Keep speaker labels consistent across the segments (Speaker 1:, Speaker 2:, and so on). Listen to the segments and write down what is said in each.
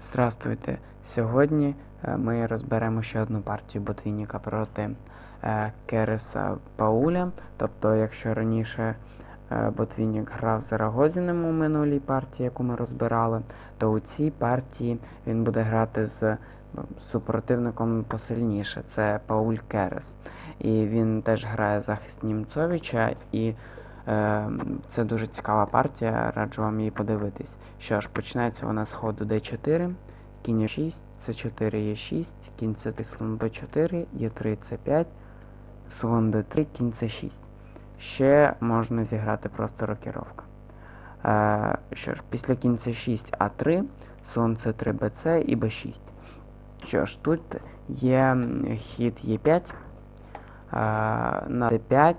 Speaker 1: Здравствуйте! Сьогодні е, ми розберемо ще одну партію Ботвінніка проти е, Кереса Пауля. Тобто, якщо раніше е, Ботвіннік грав з Рагозіним у минулій партії, яку ми розбирали, то у цій партії він буде грати з супротивником посильніше. Це Пауль Керес. І він теж грає захист Німцовича і. Е, Це дуже цікава партія, раджу вам її подивитись. Що ж, починається вона з ходу d4, кінь Е6, c4 Е6, кінь c3, слон b4, Е3, c5, слон d3, кінь c6. Ще можна зіграти просто рокіровка. Е, Що ж, після кінь c6 А3, слон c3 bc і b6. Що ж, тут є хід Е5, е, на d5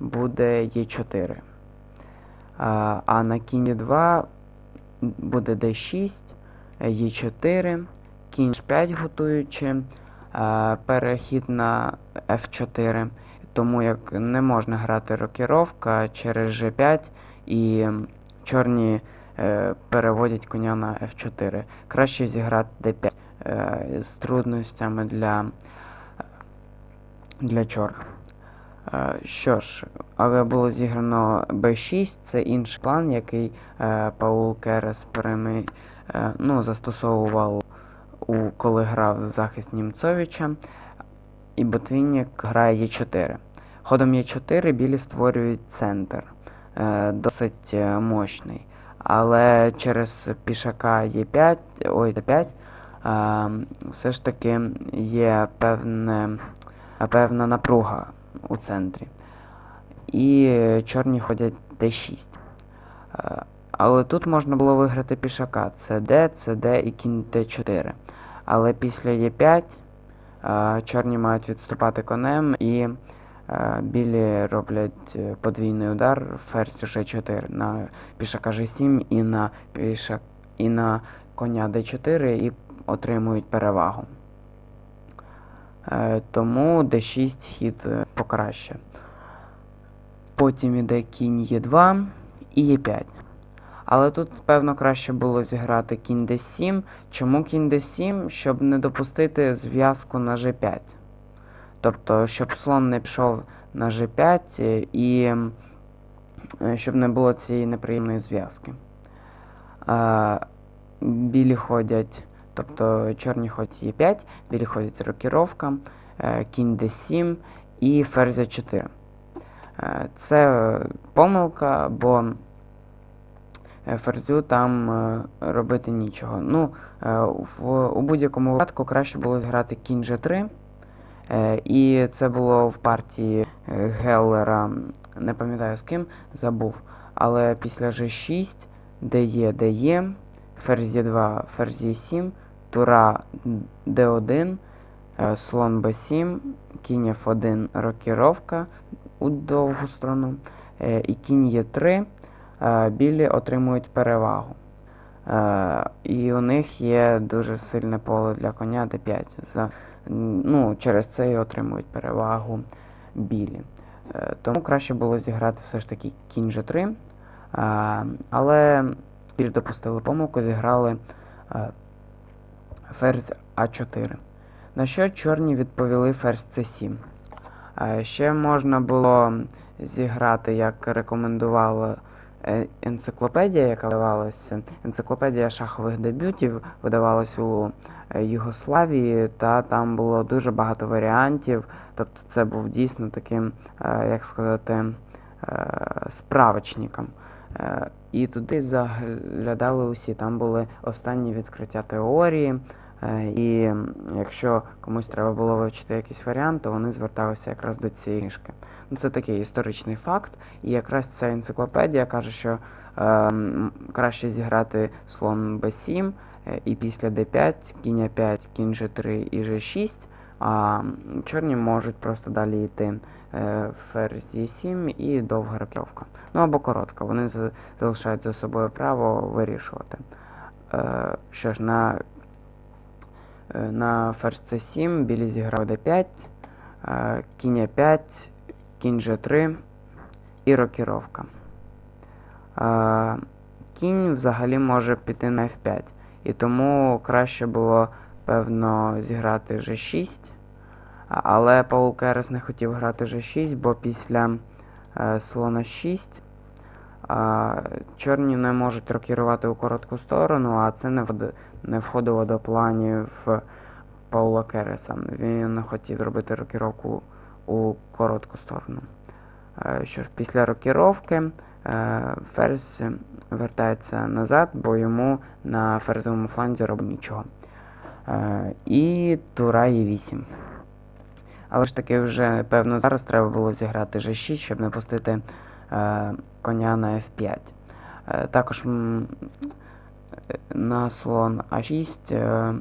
Speaker 1: буде Е4. А, на кінь 2 буде d6, Е4, кінь 5 готуючи, перехід на F4. Тому як не можна грати рокіровка через G5 і чорні е, переводять коня на F4. Краще зіграти d5 е, з трудностями для, для чорних. Е, Що ж, але було зіграно b6, це інший план, який е, Паул Керес прими, е, ну, застосовував, у, коли грав захист Німцовича. І Ботвінник грає Е4. Ходом Е4 білі створюють центр, е, досить е, мощний. Але через пішака Е5, ой, Д5, е, все ж таки є певне, певна напруга у центрі. І чорні ходять d6. Е, Але тут можна було виграти пішака. Це d і кінь d4. Але після e5 е, чорні мають відступати конем і е, білі роблять е, подвійний удар ферзь g4 на пішака g7 і на, пішак, і на коня d4 і отримують перевагу. Е, Тому d6 хід е, покраще. Потім іде кінь Е2 і Е5. Але тут, певно, краще було зіграти кінь d7. Чому кінь d7? Щоб не допустити зв'язку на g5. Тобто, щоб слон не пішов на g5 е, і щоб не було цієї неприємної зв'язки. Білі ходять, тобто чорні ходять Е5, білі ходять рокіровка, е, кінь d7 і ферзь 4. Е, Це помилка, бо е, ферзю там робити нічого. Ну, в, у будь-якому випадку краще було зіграти кінь G3. Е, І це було в партії Геллера, не пам'ятаю з ким, забув. Але після G6, де є, де є, ферзь Е2, ферзь Е7, тура D1, е, слон b7, кінь F1, рокіровка у довгу сторону, е, і кінь Е3, е, білі отримують перевагу. Е, І у них є дуже сильне поле для коня d5. За, ну, через це і отримують перевагу білі. Тому краще було зіграти все ж таки кінь G3. Е, Але білі допустили помилку, зіграли ферзь А4. На що чорні відповіли ферзь С7. Е, Ще можна було зіграти, як рекомендувала е, енциклопедія, яка видавалася. Енциклопедія шахових дебютів видавалась у е, Югославії, та там було дуже багато варіантів. Тобто це був дійсно таким, як сказати, справочником. І туди заглядали усі. Там були останні відкриття теорії. Е, І якщо комусь треба було вивчити якийсь варіант, то вони зверталися якраз до цієї книжки. Ну, це такий історичний факт. І якраз ця енциклопедія каже, що е, краще зіграти слон b7, е, і після d5, кінь a5, кінь g3 і g6. А чорні можуть просто далі йти е, ферзь e7 і довга рокировка. Ну або коротка. Вони за- залишають за собою право вирішувати. Е, що ж, на Е, На ферзь c7 білі зіграв d5, е, кінь a5, кінь g3 і рокіровка. Е, Кінь взагалі може піти на f5. І тому краще було, певно, зіграти G6. Але Паул Керес не хотів грати G6, бо після е, слона 6 а, чорні не можуть рокірувати у коротку сторону, а це не, вход- не входило до планів Паула Кереса. Він хотів зробити рокіровку у коротку сторону. Е, Що ж, після рокіровки е, ферзь вертається назад, бо йому на ферзовому фланзі робить нічого. І тура є 8. Але ж таки вже, певно, зараз треба було зіграти G6, щоб не пустити е, коня на F5. Е, також на слон А6 е,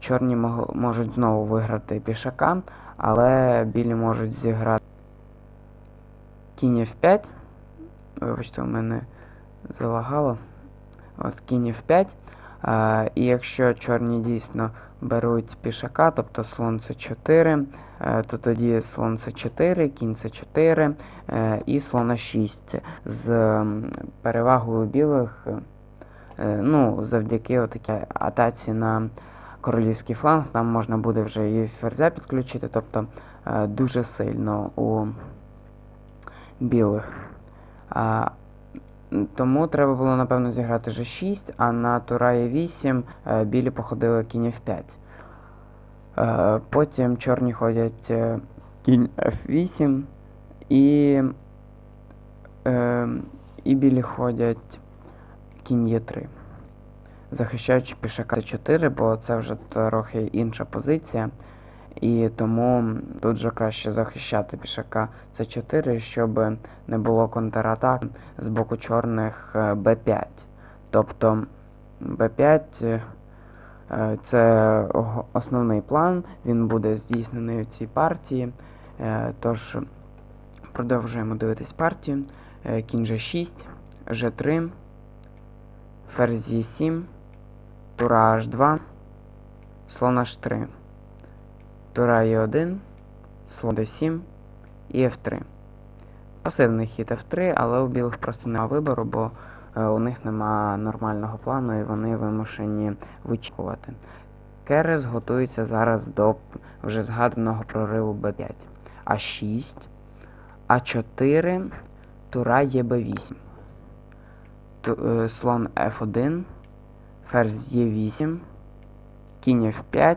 Speaker 1: чорні можуть знову виграти пішака, але білі можуть зіграти кінь F5. Вибачте, у мене залагало. От кінь F5. І якщо чорні дійсно беруть пішака, тобто слон С4, е, то тоді слон С4, кінь С4 е, і слон А6 з перевагою білих, е, ну, завдяки отакій атаці на королівський фланг, там можна буде вже і ферзя підключити, тобто е, дуже сильно у білих. Тому треба було, напевно, зіграти G6, а на тура Е8 е, білі походили кінь F5. Е, Потім чорні ходять е, кінь F8 і, і білі ходять кінь Е3. Захищаючи пішака С4, бо це вже трохи інша позиція. І тому тут вже краще захищати пішака С4, щоб не було контратак з боку чорних е, Б5. Тобто Б5 е, це основний план, він буде здійснений у цій партії. Е, Тож продовжуємо дивитись партію. Кінь G6, G3, ферзь Е7, тура H2, слон H3, тура Е1, слон D7 і F3. Пасивний хід F3, але у білих просто нема вибору, бо е, у них нема нормального плану і вони вимушені вичікувати. Керес готується зараз до вже згаданого прориву Б5. А6, А4, тура є Б8. Ту- е, Слон F1, ферзь Е8, кінь F5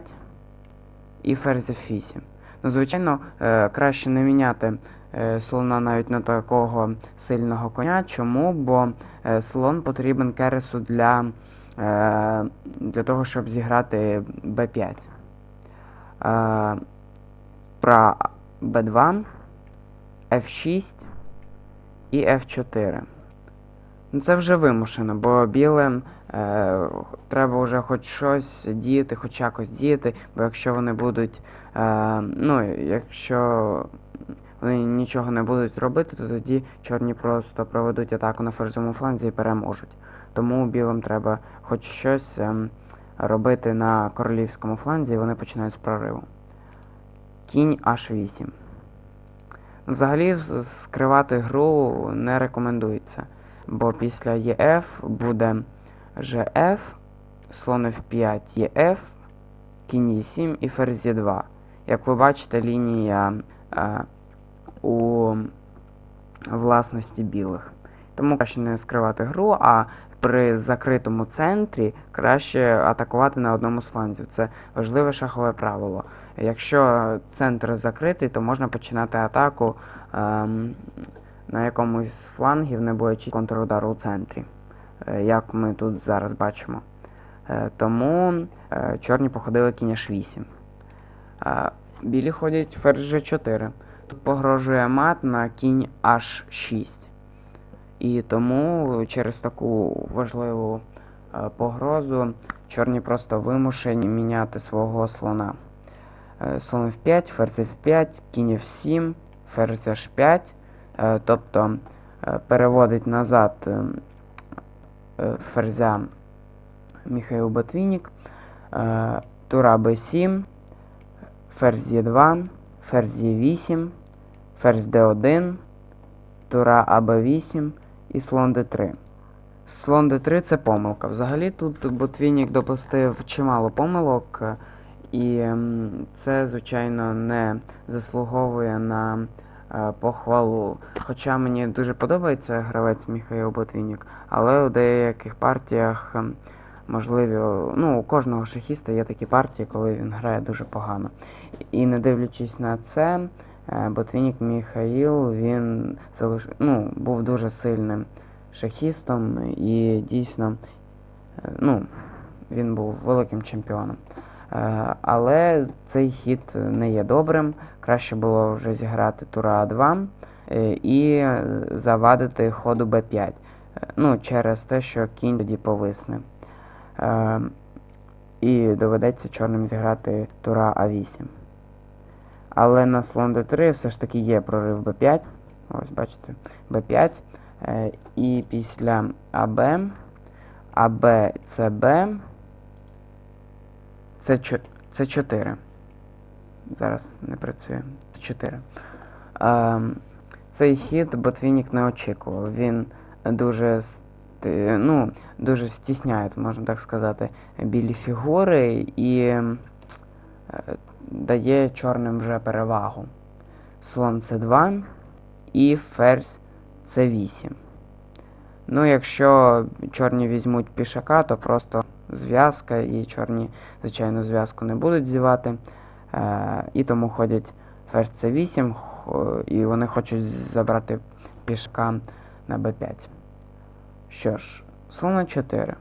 Speaker 1: і ферзь F8. Ну, звичайно, е, краще не міняти е, слона навіть на такого сильного коня. Чому? Бо е, слон потрібен кересу для, для того, щоб зіграти Б5. Е, Про Б2, F6 і F4. Ну, це вже вимушено, бо білим е, треба вже хоч щось діяти, хоч якось діяти, бо якщо вони будуть, е, ну, якщо вони нічого не будуть робити, то тоді чорні просто проведуть атаку на ферзовому фланзі і переможуть. Тому білим треба хоч щось ем, робити на королівському фланзі, і вони починають з прориву. Кінь H8. Взагалі скривати гру не рекомендується, бо після ЕФ буде ЖФ, слон F5 ЄФ, кінь Е7 і ферзь Е2. Як ви бачите, лінія е, у власності білих. Тому краще не скривати гру, а при закритому центрі краще атакувати на одному з фланзів. Це важливе шахове правило. Якщо центр закритий, то можна починати атаку ем, на якомусь з флангів, не боячись контрудару у центрі, е, як ми тут зараз бачимо. Е, тому е, чорні походили кінь H8. Е, білі ходять ферзь G4. Тут погрожує мат на кінь H6. І тому через таку важливу погрозу чорні просто вимушені міняти свого слона. Слон F5, ферзь F5, кінь F7, ферзь H5. Е, Тобто е, переводить назад е, ферзя Міхаїл Ботвінік, тура B7, ферзь Е2, ферзь Е8, ферзь D1, тура АБ8 і слон D3. Слон d3 це помилка. Взагалі тут Ботвінік допустив чимало помилок, і це, звичайно, не заслуговує на похвалу. Хоча мені дуже подобається гравець Міхаїл Ботвінік, але у деяких партіях ем, можливі, о, ну, у кожного шахіста є такі партії, коли він грає дуже погано. І не дивлячись на це, е, Ботвінік Міхаїл він залиш... ну, був дуже сильним шахістом і дійсно е, ну, він був великим чемпіоном. Е, Але цей хід не є добрим. Краще було вже зіграти тура А2 е, і завадити ходу Б5. Е, Ну, через те, що кінь тоді повисне. І доведеться чорним зіграти тура А8. Але на слон d3 все ж таки є прорив b5. Ось, бачите, b5. Е, І після АБ, АБ це Б, це, це 4. Зараз не працює. Це 4. Е, Цей хід Ботвінік не очікував. Він дуже, ну, дуже стісняє, можна так сказати, білі фігури і е, дає чорним вже перевагу. Слон С2 і ферзь С8. Ну, якщо чорні візьмуть пішака, то просто зв'язка, і чорні, звичайно, зв'язку не будуть зівати. Е, і тому ходять ферзь С8, і вони хочуть забрати пішака на Б5. Що ж, слон 4.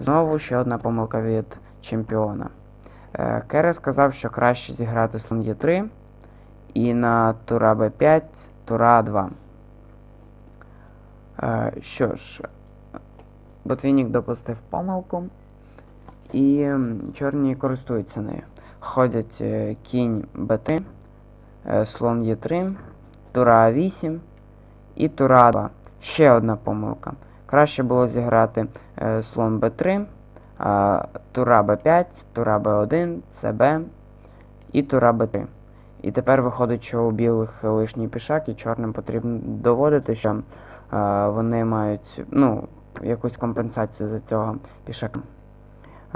Speaker 1: Знову ще одна помилка від чемпіона. Е, Кере сказав, що краще зіграти слон Е3 і на тура Б5, тура А2. Е, Що ж, Ботвінік допустив помилку, і чорні користуються нею. Ходять е, кінь Б3, е, слон Е3, тура А8 і тура А2. Ще одна помилка. Краще було зіграти е, слон Б3, тура Б5, тура Б1, ЦБ і тура Б3. І тепер виходить, що у білих лишній пішак, і чорним потрібно доводити, що вони мають ну, якусь компенсацію за цього пішака.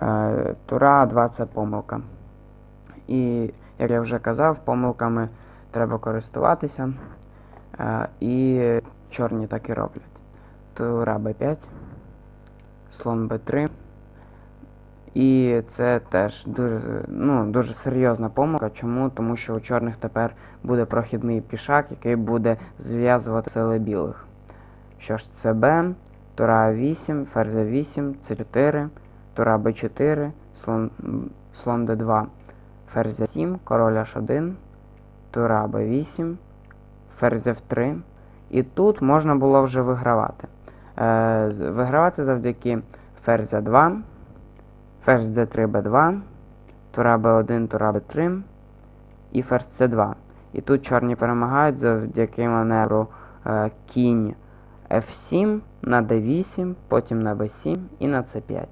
Speaker 1: Е, тура 2 це помилка. І, як я вже казав, помилками треба користуватися. Е, і чорні так і роблять. Тура Б5, слон Б3. І це теж дуже, ну, дуже серйозна помилка. Чому? Тому що у чорних тепер буде прохідний пішак, який буде зв'язувати сили білих. Що ж, це Б, тура А8, ферзь А8, С4, тура Б4, слон, слон Д2, ферзь А7, король H1, тура Б8, ферзь F3. І тут можна було вже вигравати. Е, вигравати завдяки ферзь А2, ферзь d3, b2, тура b1, тура b3 і ферзь c2. І тут чорні перемагають завдяки маневру е, кінь f7 на d8, потім на b7 і на c5.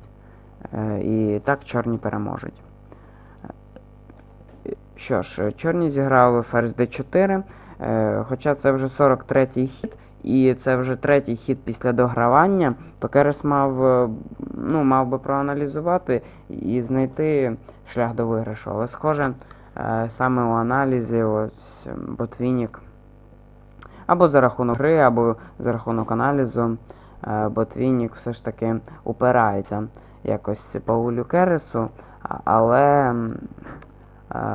Speaker 1: Е, і так чорні переможуть. Е, Що ж, чорні зіграли ферзь d4, е, хоча це вже 43-й хід, і це вже третій хід після догравання, то Керес мав, ну, мав би проаналізувати і знайти шлях до виграшу. Але схоже, саме у аналізі ось Ботвінік або за рахунок гри, або за рахунок аналізу, Ботвінік все ж таки упирається якось Паулю Кересу, але,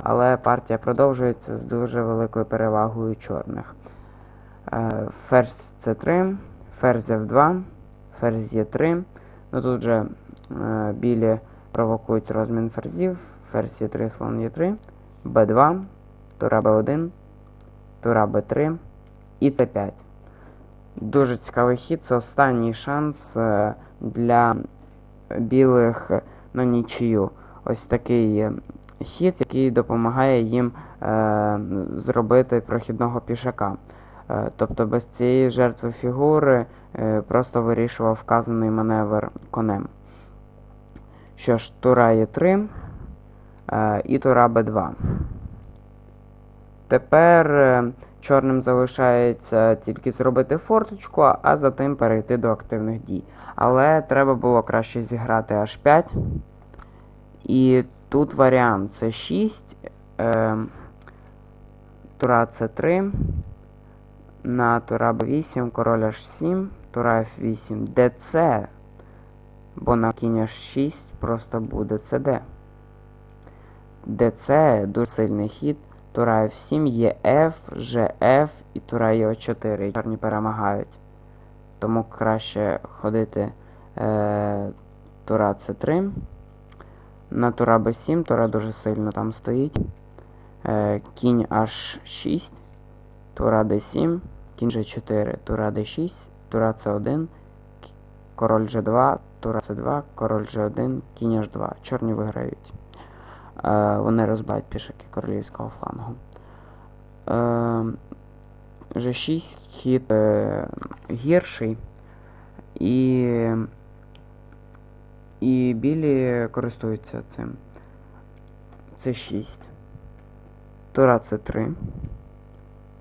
Speaker 1: але партія продовжується з дуже великою перевагою чорних. Е, Ферзь С3, ферзь F2, ферзь Е3. Ну тут же е, білі провокують розмін ферзів, ферзь Е3, слон Е3, Б2, тура Б1, тура Б3 і С5. Дуже цікавий хід. Це останній шанс е, для білих на нічию. Ось такий е, хід, який допомагає їм е, зробити прохідного пішака. Е, Тобто без цієї жертви фігури е, просто вирішував вказаний маневр конем. Що ж, тура Е3 е, і тура Б2. Тепер е, чорним залишається тільки зробити форточку, а затим перейти до активних дій. Але треба було краще зіграти H5. І тут варіант це 6, е, тура С3, на тура Б8, король H7, тура F8, ДЦ, бо на кінь H6 просто буде ЦД. ДЦ дуже сильний хід. Тура F7, є F, GF і Тура Е4. Чорні перемагають. Тому краще ходити е, Тура С3. На Тура Б7, Тура дуже сильно там стоїть. Е, кінь H6, Тура D7, кінь G4, Тура D6, Тура С1, король G2, Тура С2, король G1, кінь H2. Чорні виграють. Е, вони розбивають пішаки королівського флангу. Е, G6 хід е, гірший. І, і білі користуються цим. Це 6. Тура С3.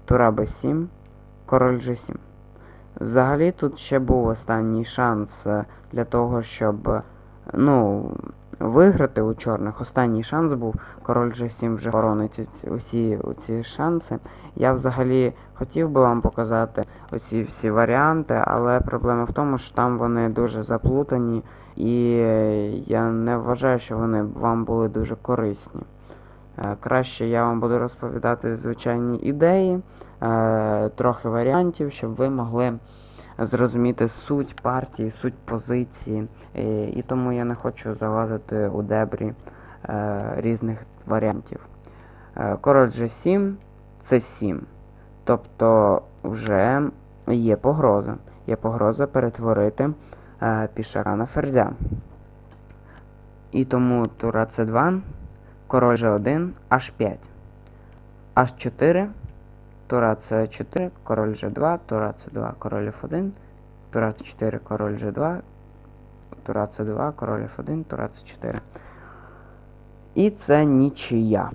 Speaker 1: Тура Б7. Король G7. Взагалі тут ще був останній шанс е, для того, щоб е, ну, виграти у чорних. Останній шанс був. Король G7 вже хоронить усі ці шанси. Я взагалі хотів би вам показати оці всі варіанти, але проблема в тому, що там вони дуже заплутані, і я не вважаю, що вони вам були дуже корисні. Е, Краще я вам буду розповідати звичайні ідеї, е, трохи варіантів, щоб ви могли зрозуміти суть партії, суть позиції. Е, І тому я не хочу залазити у дебрі е, різних варіантів. Е, Король G7 це 7. Тобто вже є погроза. Є погроза перетворити пішака на ферзя. І тому тура С2, король G1, H5. H4, тура c 4 король G2, тура С2, король F1, тура c 4 король G2, тура С2, король F1, тура c 4 І це нічия.